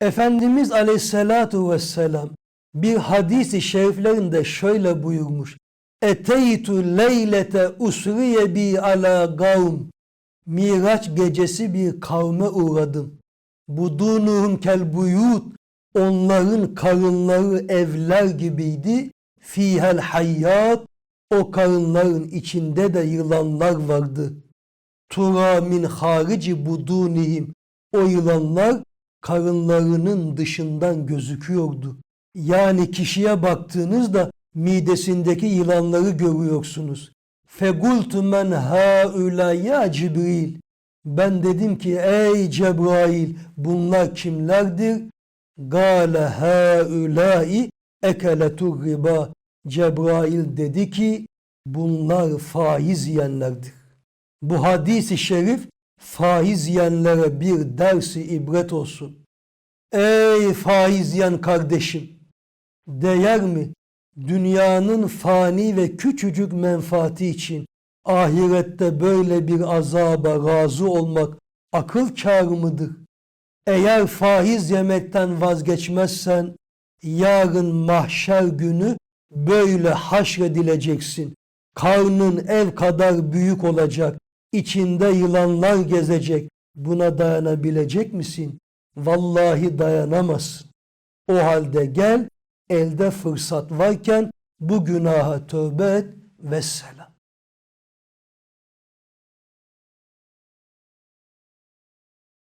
Efendimiz Aleyhisselatu Vesselam bir hadisi şeriflerinde şöyle buyurmuş. Eteytu leylete usriye bi ala kavm. Miraç gecesi bir kavme uğradım. Budunuhum kel buyut. Onların karınları evler gibiydi. Fihel hayyat. O karınların içinde de yılanlar vardı. Tura min harici budunihim. O yılanlar karınlarının dışından gözüküyordu. Yani kişiye baktığınızda midesindeki yılanları görüyorsunuz. Fegultu men haula ya Cibril. Ben dedim ki ey Cebrail bunlar kimlerdir? Gale haulai ekeletur riba. Cebrail dedi ki bunlar faiz yiyenlerdir. Bu hadisi şerif faiz yiyenlere bir dersi ibret olsun. Ey faiz yiyen kardeşim! Değer mi? Dünyanın fani ve küçücük menfaati için ahirette böyle bir azaba razı olmak akıl kârı mıdır? Eğer faiz yemekten vazgeçmezsen yarın mahşer günü böyle haşredileceksin. Karnın ev kadar büyük olacak. İçinde yılanlar gezecek. Buna dayanabilecek misin? Vallahi dayanamazsın. O halde gel elde fırsat varken bu günaha tövbe et ve sen.